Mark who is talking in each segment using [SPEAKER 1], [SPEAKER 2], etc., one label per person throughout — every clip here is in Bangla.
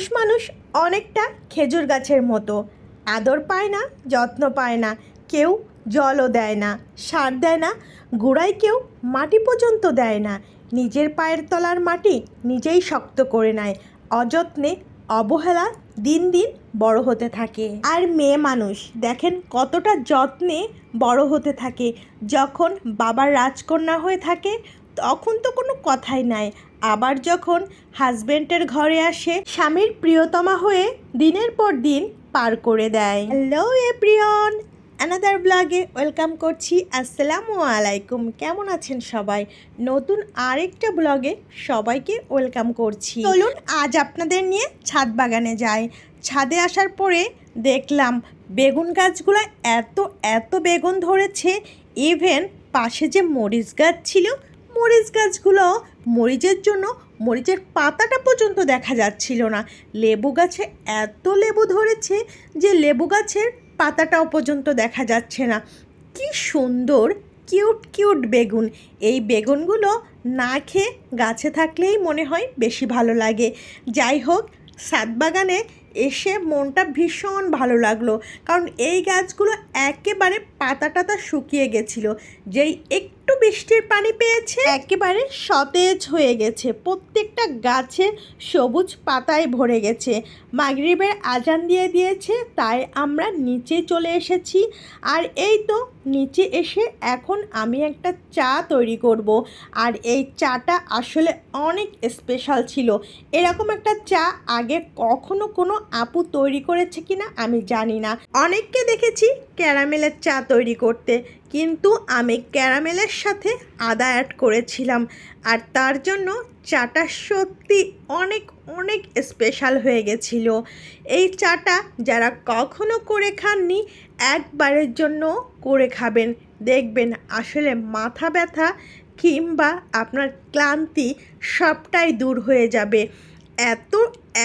[SPEAKER 1] পুরুষ মানুষ অনেকটা খেজুর গাছের মতো। আদর পায় না, যত্ন পায় না, কেউ জলও দেয় না, সার দেয় না, গোড়ায় কেউ মাটি পর্যন্ত দেয় না। নিজের পায়ের তলার মাটি নিজেই শক্ত করে নেয়, অযত্নে অবহেলা দিন দিন বড় হতে থাকে। আর মেয়ে মানুষ, দেখেন কতটা যত্নে বড় হতে থাকে। যখন বাবার রাজকন্যা হয়ে থাকে তখন তো কোনো কথাই নাই। আবার যখন হাজবেন্ডের ঘরে আসে, স্বামীর প্রিয়তমা হয়ে দিনের পর দিন পার করে দেয়। হ্যালো এপ্রিয়ন অ্যানাদার ব্লগে ওয়েলকাম করছি। আসসালামু আলাইকুম। কেমন আছেন সবাই? নতুন আরেকটা ব্লগে সবাইকে ওয়েলকাম করছি। চলুন, আজ আপনাদের নিয়ে ছাদ বাগানে যাই। ছাদে আসার পরে দেখলাম, বেগুন গাছগুলো এত এত বেগুন ধরেছে। ইভেন পাশে যে মরিচ গাছ ছিল মরিচ গাছগুলো মরিচের জন্য মরিচের পাতাটা পর্যন্ত দেখা যাচ্ছিল না। লেবু গাছে এত লেবু ধরেছে যে লেবু গাছের পাতাটাও পর্যন্ত দেখা যাচ্ছে না। কি সুন্দর, কিউট কিউট বেগুন। এই বেগুনগুলো না খেয়ে গাছে থাকলেই মনে হয় বেশি ভালো লাগে। যাই হোক সাত বাগানে এসে মনটা ভীষণ ভালো লাগল। কারণ এই গাছগুলো একেবারে পাতা টাতা শুকিয়ে গেছিল। যেই একটু বৃষ্টির পানি পেয়েছে? একেবারে সতেজ হয়ে গেছে। প্রত্যেকটা গাছে সবুজ পাতায় ভরে গেছে। মাগরিবের আজান দিয়ে দিয়েছে, তাই আমরা নিচে চলে এসেছি। আর এই তো নিচে এসে এখন আমি একটা চা তৈরি করব। আর এই চাটা আসলে অনেক স্পেশাল ছিল। এরকম একটা চা আগে কখনো কোনো আপু তৈরি করেছে কিনা আমি জানি না। অনেককে দেখেছি ক্যারামেলের চা তৈরি করতে। কিন্তু আমি ক্যারামেলের সাথে আদা অ্যাড করেছিলাম। আর তার জন্য চাটা সত্যি অনেক অনেক স্পেশাল হয়ে গেছিল। এই চাটা যারা কখনো করে খাননি, একবারের জন্য করে খাবেন। দেখবেন আসলে মাথা ব্যথা কিংবা আপনার ক্লান্তি সবটাই দূর হয়ে যাবে। এত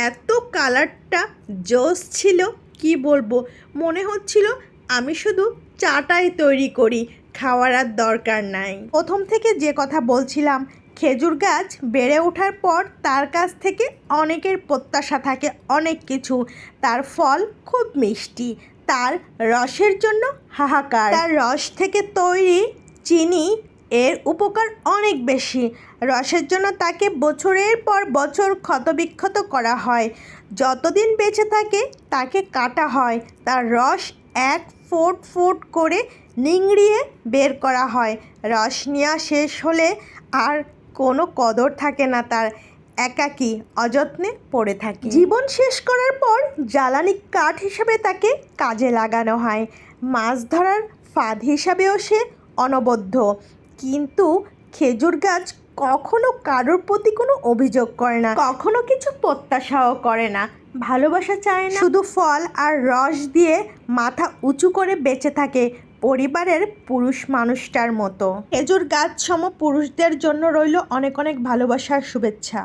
[SPEAKER 1] এত কালারটা জোস ছিল, কি বলব? মনে হচ্ছিল আমি শুধু চাটাই তৈরি করি, খাওয়ার আর দরকার নাই। প্রথম থেকে যে কথা বলছিলাম, খেজুর গাছ বেড়ে ওঠার পর তার কাছ থেকে অনেকের প্রত্যাশা থাকে অনেক কিছু। তার ফল খুব মিষ্টি, তার রসের জন্য হাহাকার। তার রস থেকে তৈরি চিনি এর উপকার অনেক বেশি। রসের জন্য তাকে বছরের পর বছর ক্ষতবিক্ষত করা হয়। যতদিন বেঁচে থাকে, তাকে কাটা হয়। তার রস এক ফোট ফোট করে নিংড়িয়ে বের করা হয়। রস নেওয়া শেষ হলে আর কোনো কদর থাকে না তার, একাকী অযত্নে পড়ে থাকে। জীবন শেষ করার পর জ্বালানি কাঠ হিসেবে তাকে কাজে লাগানো হয়। মাছ ধরার ফাঁদ হিসাবেও সে অনবদ্য। কিন্তু খেজুর গাছ কখনো কারোর প্রতি কোনো অভিযোগ করে না, কখনো কিছু প্রত্যাশাও করে না। ভালোবাসা চায় না। শুধু ফল আর রস দিয়ে মাথা উঁচু করে বেঁচে থাকে পরিবারের পুরুষ মানুষটার মতো। খেজুর গাছ সম পুরুষদের জন্য রইল অনেক অনেক ভালোবাসার শুভেচ্ছা।